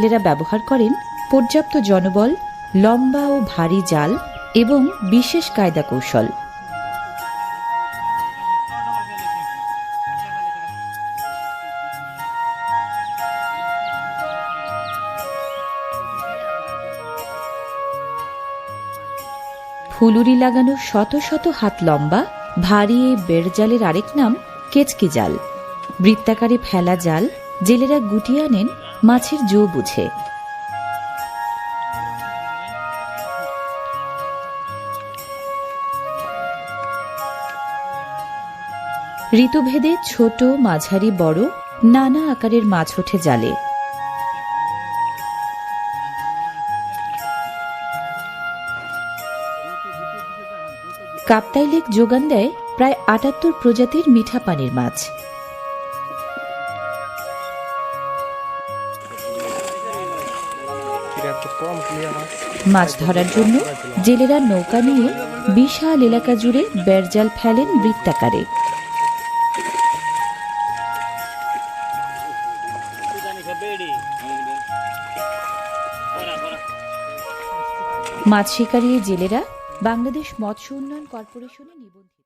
জেলেরা ব্যবহার করেন পর্যাপ্ত জনবল, লম্বা ও ভারী জাল এবং বিশেষ কায়দা কৌশল। ফুলুরি লাগানো শত শত হাত লম্বা, ভারী বেড়জালের আরেক নাম কেচকি জাল। বৃত্তাকারে ফেলা জাল জেলেরা গুটিয়ে আনেন, মাছের জো বুঝে। ঋতুভেদে ছোট, মাঝারি, বড়, নানা আকারের মাছ ওঠে জালে। কাপ্তাই লেক যোগান দেয় প্রায় আটাত্তর প্রজাতির মিঠা পানির মাছ। মাছ ধরার জন্য জেলেরা নৌকা নিয়ে বিশাল এলাকা জুড়ে বেড়জাল ফেলেন বৃত্তাকারে। মাছ শিকারী এই জেলেরা বাংলাদেশ মৎস্য উন্নয়ন কর্পোরেশনে নিবন্ধিত